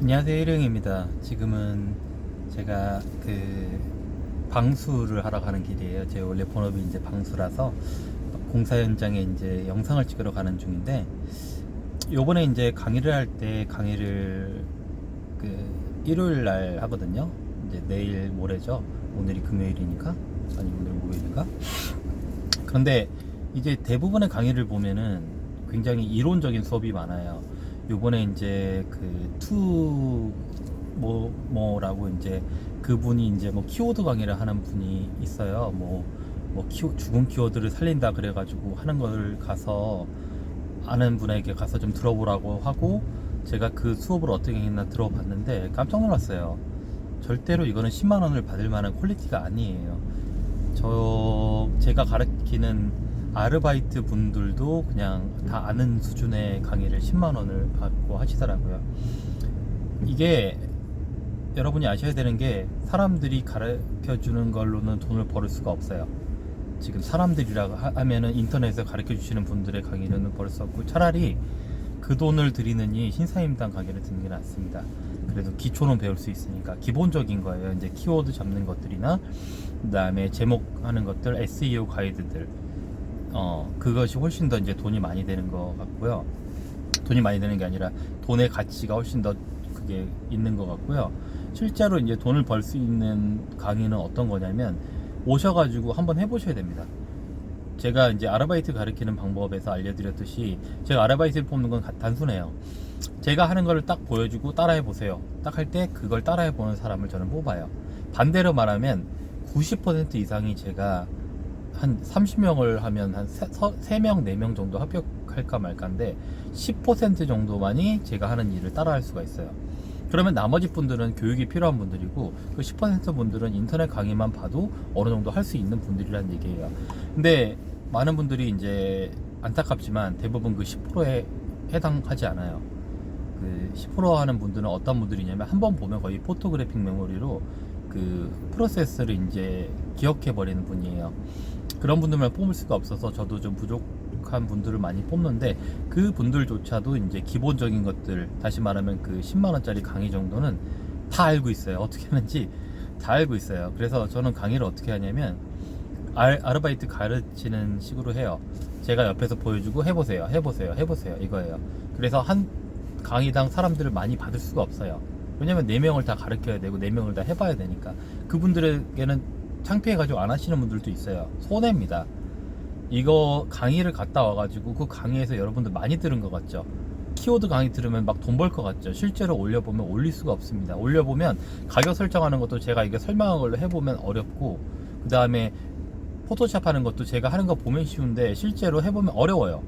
안녕하세요 일용입니다. 지금은 제가 그 방수를 하러 가는 길이에요. 제 원래 본업이 이제 방수라서 공사 현장에 이제 영상을 찍으러 가는 중인데 요번에 이제 강의를 할 때 강의를 그 일요일 날 하거든요. 이제 내일 모레죠. 오늘이 금요일이니까? 아니 오늘 목요일인가? 그런데 이제 대부분의 강의를 보면은 굉장히 이론적인 수업이 많아요. 요번에 이제 그투 뭐 뭐라고 이제 그분이 이제 뭐 키워드 강의를 하는 분이 있어요. 뭐 뭐 키워 죽은 키워드를 살린다 그래가지고 하는 걸 가서 아는 분에게 가서 좀 들어보라고 하고 제가 그 수업을 어떻게 했나 들어봤는데 깜짝 놀랐어요. 절대로 이거는 10만 원을 받을 만한 퀄리티가 아니에요. 저 제가 가르치는 아르바이트 분들도 그냥 다 아는 수준의 강의를 10만 원을 받고 하시더라고요. 이게 여러분이 아셔야 되는 게 사람들이 가르쳐 주는 걸로는 돈을 벌을 수가 없어요. 지금 사람들이라고 하- 하면은 인터넷에서 가르쳐 주시는 분들의 강의는 벌을 수 없고 차라리 그 돈을 드리느니 신사임당 강의를 듣는 게 낫습니다. 그래도 기초는 배울 수 있으니까 기본적인 거예요. 이제 키워드 잡는 것들이나 그다음에 제목하는 것들, SEO 가이드들, 어 그것이 훨씬 더 이제 돈이 많이 되는 것 같고요. 돈이 많이 되는 게 아니라 돈의 가치가 훨씬 더 그게 있는 것 같고요. 실제로 이제 돈을 벌 수 있는 강의는 어떤 거냐면 오셔가지고 한번 해보셔야 됩니다. 제가 이제 아르바이트 가르치는 방법에서 알려드렸듯이 제가 아르바이트를 뽑는 건 가- 단순해요. 제가 하는 거를 딱 보여주고 따라해 보세요. 딱 할 때 그걸 따라해 보는 사람을 저는 뽑아요. 반대로 말하면 90% 이상이 제가 한 30명을 하면 한 3명, 4명 정도 합격할까 말까인데 10% 정도만이 제가 하는 일을 따라할 수가 있어요. 그러면 나머지 분들은 교육이 필요한 분들이고 그 10% 분들은 인터넷 강의만 봐도 어느 정도 할 수 있는 분들이란 얘기예요. 근데 많은 분들이 이제 안타깝지만 대부분 그 10%에 해당하지 않아요. 그 10% 하는 분들은 어떤 분들이냐면 한 번 보면 거의 포토그래픽 메모리로 그 프로세스를 이제 기억해 버리는 분이에요. 그런 분들만 뽑을 수가 없어서 저도 좀 부족한 분들을 많이 뽑는데 그 분들조차도 이제 기본적인 것들 다시 말하면 그 10만 원짜리 강의 정도는 다 알고 있어요. 어떻게 하는지 다 알고 있어요. 그래서 저는 강의를 어떻게 하냐면 알, 아르바이트 가르치는 식으로 해요. 제가 옆에서 보여주고 해보세요, 해보세요, 해보세요 이거예요. 그래서 한 강의당 사람들을 많이 받을 수가 없어요. 왜냐면 4명을 다 가르쳐야 되고 4명을 다 해봐야 되니까 그분들에게는 창피해가지고 안 하시는 분들도 있어요. 손해입니다. 이거 강의를 갔다 와가지고 그 강의에서 여러분들 많이 들은 것 같죠? 키워드 강의 들으면 막 돈 벌 것 같죠? 실제로 올려보면 올릴 수가 없습니다. 올려보면 가격 설정하는 것도 제가 이게 설명한 걸로 해보면 어렵고 그 다음에 포토샵 하는 것도 제가 하는 거 보면 쉬운데 실제로 해보면 어려워요.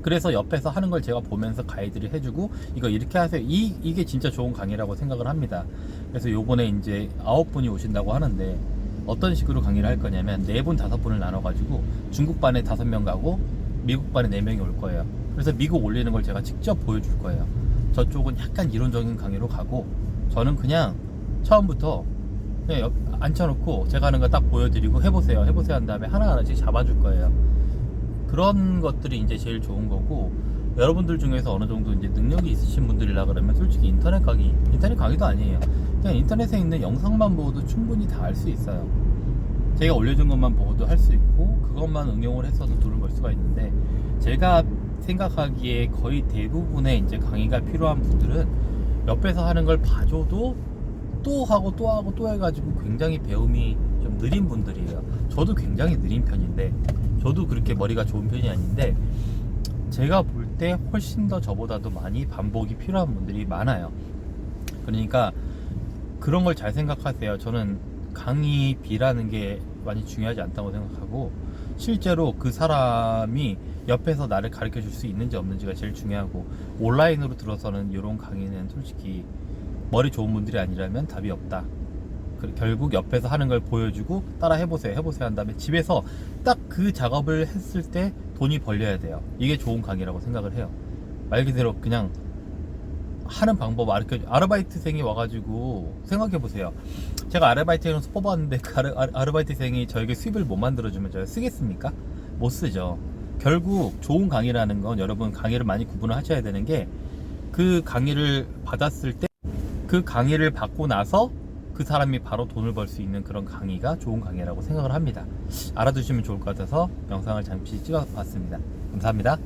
그래서 옆에서 하는 걸 제가 보면서 가이드를 해주고 이거 이렇게 하세요. 이 이게 진짜 좋은 강의라고 생각을 합니다. 그래서 요번에 이제 아홉 분이 오신다고 하는데 어떤 식으로 강의를 할 거냐면 네 분 다섯 분을 나눠가지고 중국 반에 다섯 명 가고 미국 반에 네 명이 올 거예요. 그래서 미국 올리는 걸 제가 직접 보여줄 거예요. 저쪽은 약간 이론적인 강의로 가고 저는 그냥 처음부터 그냥 옆- 앉혀놓고 제가 하는 거 딱 보여드리고 해보세요, 해보세요 한 다음에 하나하나씩 잡아줄 거예요. 그런 것들이 이제 제일 좋은 거고 여러분들 중에서 어느 정도 이제 능력이 있으신 분들이라 그러면 솔직히 인터넷 강의 인터넷 강의도 아니에요 그냥 인터넷에 있는 영상만 보고도 충분히 다 알 수 있어요 제가 올려준 것만 보고도 할 수 있고 그것만 응용을 해서도 돈을 벌 수가 있는데 제가 생각하기에 거의 대부분의 이제 강의가 필요한 분들은 옆에서 하는 걸 봐줘도 또 하고 또 하고 또 해가지고 굉장히 배움이 좀 느린 분들이에요. 저도 굉장히 느린 편인데, 저도 그렇게 머리가 좋은 편이 아닌데, 제가 볼 때 훨씬 더 저보다도 많이 반복이 필요한 분들이 많아요. 그러니까 그런 걸 잘 생각하세요. 저는 강의비라는 게 많이 중요하지 않다고 생각하고, 실제로 그 사람이 옆에서 나를 가르쳐 줄 수 있는지 없는지가 제일 중요하고, 온라인으로 들어서는 이런 강의는 솔직히 머리 좋은 분들이 아니라면 답이 없다. 그- 결국 옆에서 하는 걸 보여주고 따라 해보세요, 해보세요 한 다음에 집에서 딱 그 작업을 했을 때 돈이 벌려야 돼요. 이게 좋은 강의라고 생각을 해요. 말 그대로 그냥 하는 방법 알려 아르바이트생이 와가지고 생각해 보세요. 제가 아르바이트생을 뽑았는데 그 아르, 아르 바이트생이 저에게 수입을 못 만들어주면 제가 쓰겠습니까? 못 쓰죠. 결국 좋은 강의라는 건 여러분 강의를 많이 구분을 하셔야 되는 게 그 강의를 받았을 때 그 강의를 받고 나서 그 사람이 바로 돈을 벌 수 있는 그런 강의가 좋은 강의라고 생각을 합니다. 알아두시면 좋을 것 같아서 영상을 잠시 찍어 봤습니다. 감사합니다.